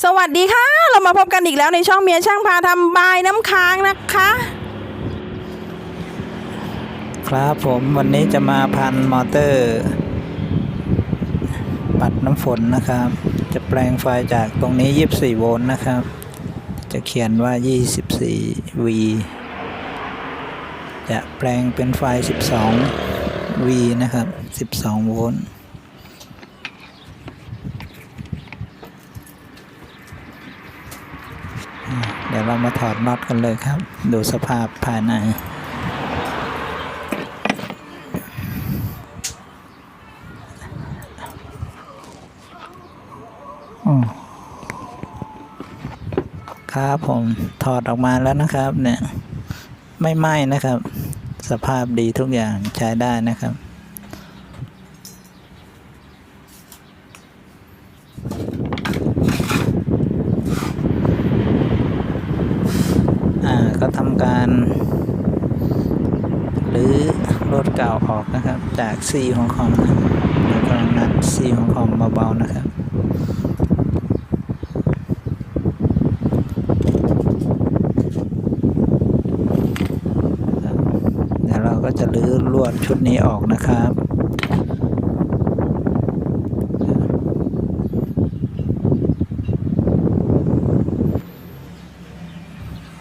สวัสดีค่ะ เรามาพบกันอีกแล้วในช่องเมียช่างพาทำบายน้ำค้างนะคะ ครับผมวันนี้จะมาพันมอเตอร์ ปัดน้ำฝนนะครับ จะแปลงไฟจากตรงนี้ 24 โวลต์นะครับ จะเขียนว่า 24 V จะแปลงเป็นไฟ 12 V นะครับ 12 โวลต์อ่า เดี๋ยวเรามาถอดน็อตกันเลยครับ ดูสภาพภายในอืมครับผมถอดออกมาแล้วนะครับเนี่ย ไม่ไหม้นะครับ สภาพดีทุกอย่างใช้ได้นะครับ อ่าก็ทำการหรือรถเก่า ออกนะครับ จากซีของคอมนะครับแล้วก็นัดซีของคอมเบาๆนะครับเดี๋ยวเราก็จะรื้อลวดชุดนี้ออกนะครับ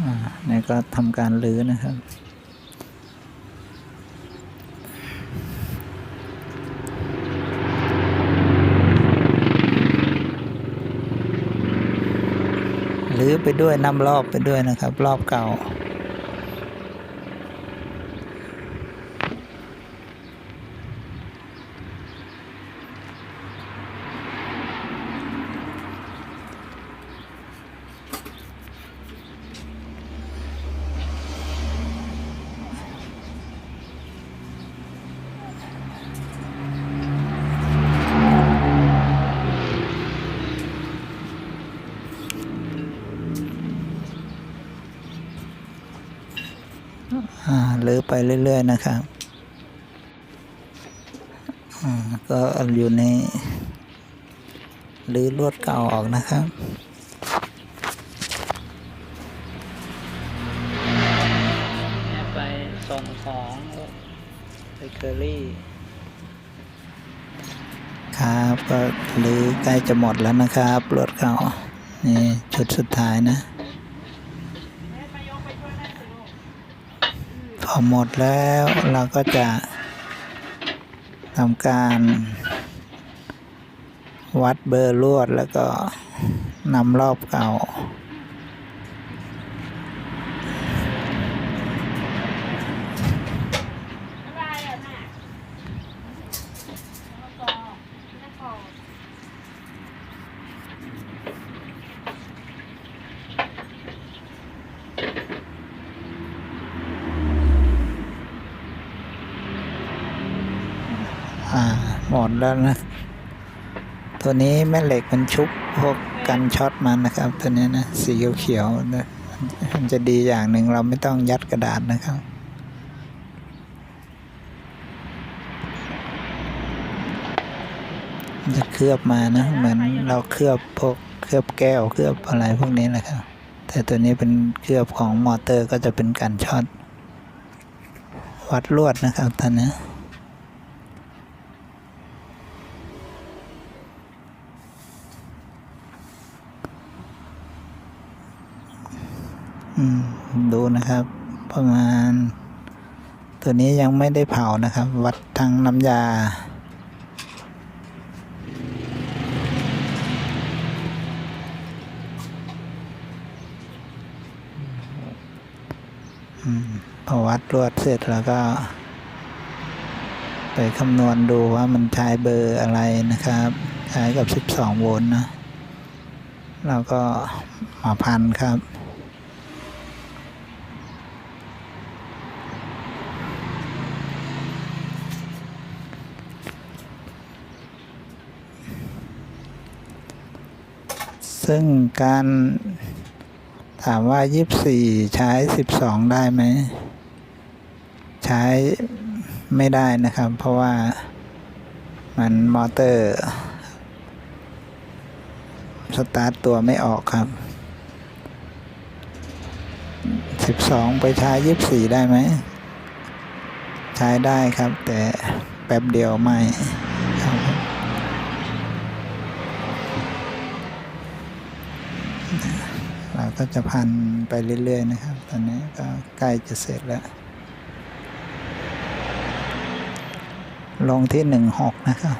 อ่านี่ก็ทำการรื้อนะครับ อไปด้วยน้ำรอบไปด้วยนะครับ รอบเก่า ไปเรื่อย ๆ นะครับอ่าก็อยู่ในรื้อลวดเก่าออกนะครับไปส่งของเบเกอรี่ครับก็รื้อใกล้จะหมดแล้วนะครับรถเก่านี่ชุดสุดท้ายนะ พอหมดแล้วเราก็จะทำการวัดเบอร์ลวดแล้วก็นำรอบเก่า อ่าหมดแล้วนะ ตัวนี้แม่เหล็กมันชุบพวกกันช็อตมันนะครับ ตัวนี้นะสีเขียวๆนะมันจะดีอย่างหนึ่งเราไม่ต้องยัดกระดาษนะครับมันจะเคลือบมานะ เหมือนเราเคลือบพวกเคลือบแก้วเคลือบอะไรพวกนี้แหละครับ แต่ตัวนี้เป็นเคลือบของมอเตอร์ก็จะเป็นกันช็อตวัดลวดนะครับตอนนี้ม ดูนะครับ ประมาณ ตัวนี้ยังไม่ได้เผานะครับ วัดทางน้ำยา พอวัดรวดเสร็จแล้วก็ ไปคำนวณดูว่ามันใช้เบอร์อะไรนะครับ ใช้กับ 12 โวลต์นะเราก็มาพันครับ ซึ่งการถามว่า 24 ใช้ 12 ได้ไหม ใช้ไม่ได้นะครับ เพราะว่ามันมอเตอร์ สตาร์ทตัวไม่ออกครับสิบสองไปใช้ยี่สิบสี่ได้ไหม ใช้ได้ครับ แต่แป๊บเดียวไม่ครับเรา ก็จะพันไปเรื่อยๆนะครับ ตอนนี้ก็ใกล้จะเสร็จแล้ว ลงที่หนึ่งหกนะครับ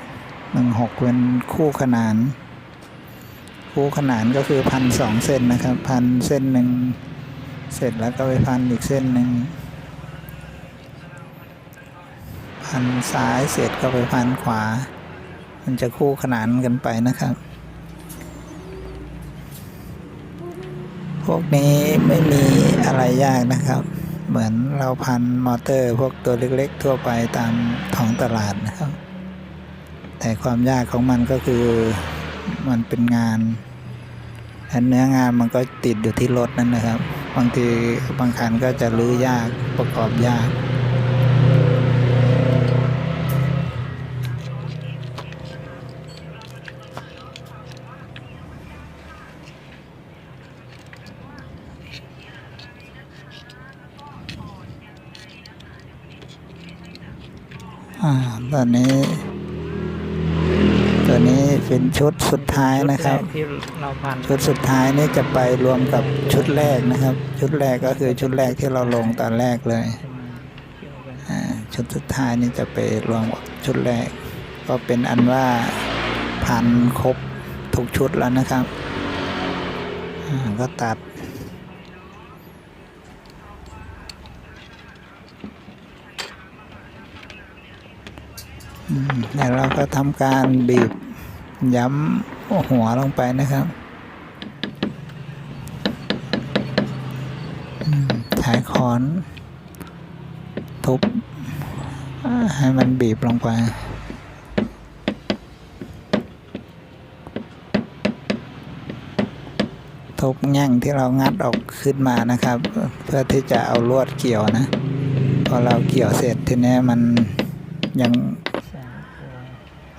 หนึ่งหกเป็นคู่ขนาน คู่ขนานก็คือพันสองเส้นนะครับ พันเส้นหนึ่งเสร็จแล้วก็ไปพันอีกเส้นหนึ่งพันซ้ายเสร็จก็ไปพันขวา มันจะคู่ขนานกันไปนะครับ วกนี้ไม่มีอะไรยากนะครับ เหมือนเราพันมอเตอร์พวกตัวเล็กๆ ทั่วไปตามท้องตลาดนะครับ แต่ความยากของมันก็คือมันเป็นงานและเนื้องานมันก็ติดอยู่ที่รถนั่นนะครับ บางทีบางคันก็จะรื้อยากประกอบยาก ตอนนี้ ตัวนี้เป็นชุดสุดท้ายนะครับที่เราพันชุดสุดท้ายนี่จะไปรวมกับชุดแรกนะครับ ชุดแรกก็คือชุดแรกที่เราลงตอนแรกเลยอ่าชุดสุดท้ายนี่จะไปรวมกับชุดแรก ก็เป็นอันว่าพันครบทุกชุดแล้วนะครับอ่าก็ตัด อืมแล้วเราก็ทำการบีบย้ำหัวลงไปนะครับใช้ค้อน ทุบ ให้มันบีบลงไปทุบแง่งที่เรางัดออกขึ้นมานะครับ เพื่อที่จะเอาลวดเกี่ยวนะ พอเราเกี่ยวเสร็จทีนี้มันยัง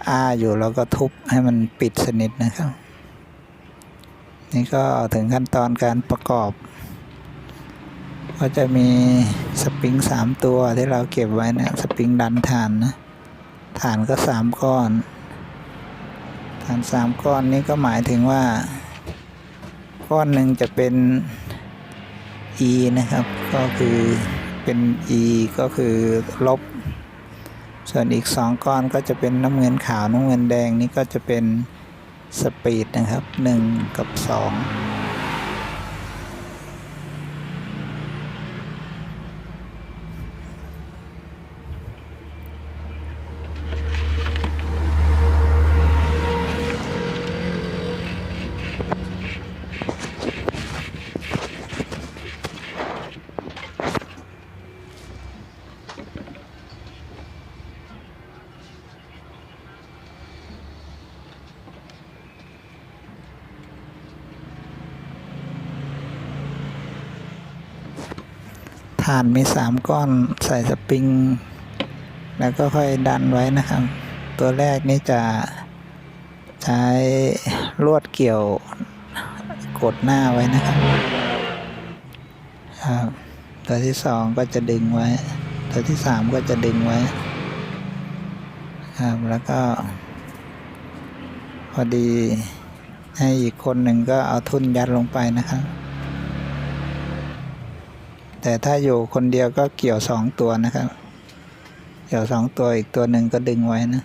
อ้าอยู่แล้วก็ทุบให้มันปิดสนิทนะครับ นี่ก็ถึงขั้นตอนการประกอบ ก็จะมีสปริงสามตัวที่เราเก็บไว้นะสปริงดันฐานนะฐานก็สามก้อนฐานสามก้อนนี้ก็หมายถึงว่า ก้อนหนึ่งจะเป็น e นะครับ ก็คือเป็น e ก็คือลบ ส่วนอีก 2 ก้อนก็จะเป็นน้ำเงินขาวน้ำเงินแดงนี่ก็จะเป็นสปีดนะครับ 1 กับ 2านมีสามก้อนใส่สปริง แล้วก็ค่อยดันไว้นะครับ ตัวแรกนี่จะใช้ลวดเกี่ยวกดหน้าไว้นะครับครับตัวที่สองก็จะดึงไว้ ตัวที่สามก็จะดึงไว้ครับแล้วก็ พอดีให้อีกคนหนึ่งก็เอาทุนยัดลงไปนะครับ แต่ถ้าอยู่คนเดียวก็เกี่ยวสองตัวนะครับ เกี่ยวสองตัวอีกตัวหนึ่งก็ดึงไว้นะ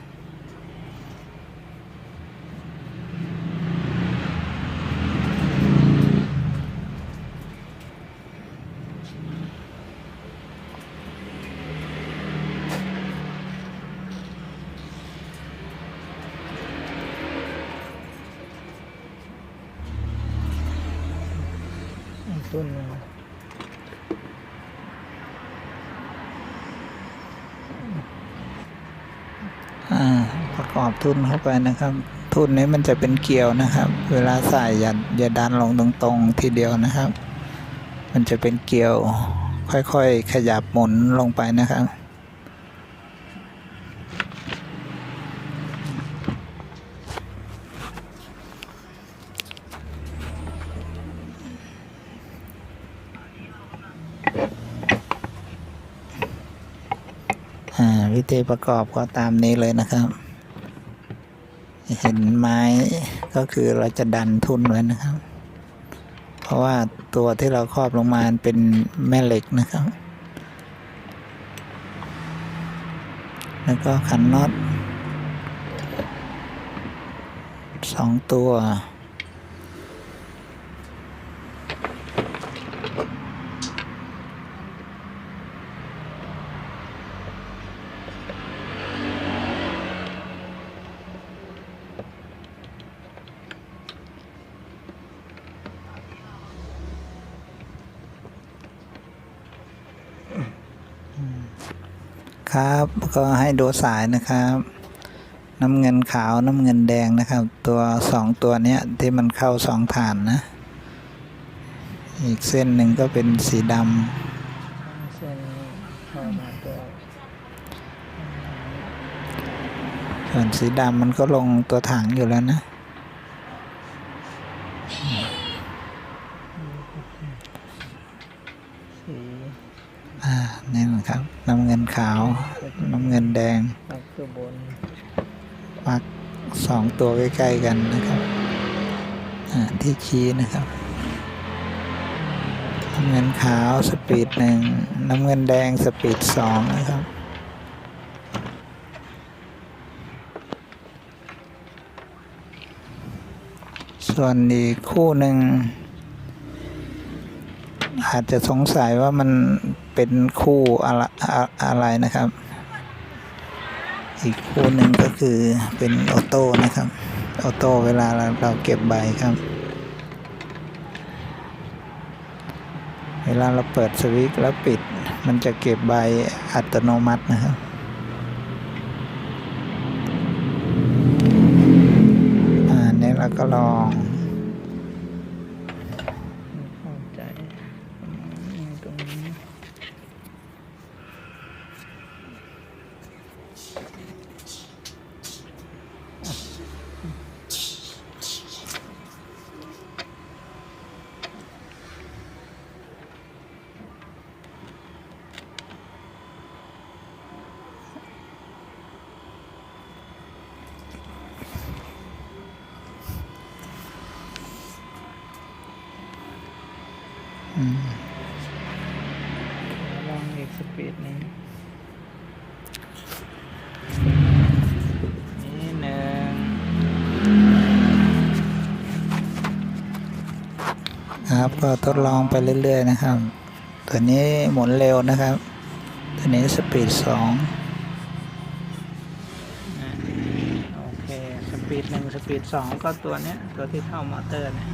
ประกอบทุ่นเข้าไปนะครับ ทุ่นนี้มันจะเป็นเกลียวนะครับ เวลาใส่อย่าอย่าดันลงตรงๆทีเดียวนะครับ มันจะเป็นเกลียวค่อยๆขยับหมุนลงไปนะครับ วิธีประกอบก็ตามนี้เลยนะครับ เห็นไม้ก็คือเราจะดันทุนไว้นะครับ เพราะว่าตัวที่เราครอบลงมาเป็นแม่เหล็กนะครับ แล้วก็ขันน็อตสองตัว ครับ ก็ให้ดูสายนะครับ น้ำเงินขาวน้ำเงินแดงนะครับ ตัวสองตัวเนี้ยที่มันเข้าสองฐานนะ อีกเส้นหนึ่งก็เป็นสีดำส่วนสีดำมันก็ลงตัวถังอยู่แล้วนะ สี อ่านี่นะครับน้ำเงินขาว น้ำเงินแดงตักบนปักสองตัวใกล้ๆกันนะครับที่ชี้นะครับน้ำเงินขาวสปีดหนึ่งน้ำเงินแดงสปีดสองนะครับส่วนอีกคู่หนึ่ง อาจจะสงสัยว่ามันเป็นคู่อะไรอะอะไรนะครับ อีกคู่หนึ่งก็คือเป็นออโต้นะครับออโต้เวลาเราเราเก็บใบครับ เวลาเราเปิดสวิตช์แล้วปิด มันจะเก็บใบอัตโนมัตินะครับ อ่าเนี่ยเราก็ลอง เข้าใจอืมตรงนี้ อืม ลองอีกสปีดหนึงนี่หนึ่ง ครับ ก็ทดลองไปเรื่อย ๆ นะครับ ตัวนี้หมุนเร็วนะครับ ตัวนี้สปีดสองอะโอเคสปีดหนึ่งสปีดสองก็ตัวเนี้ยตัวที่เข้ามอเตอร์เนี่ย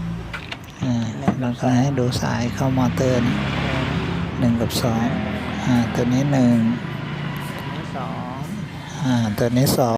อ่าแล้วก็ให้ดูสายเข้ามอเตอร์นะหนึ่งกับสองอ่าตัวนี้หนึ่งอันนี้สองอ่าตัวนี้สอง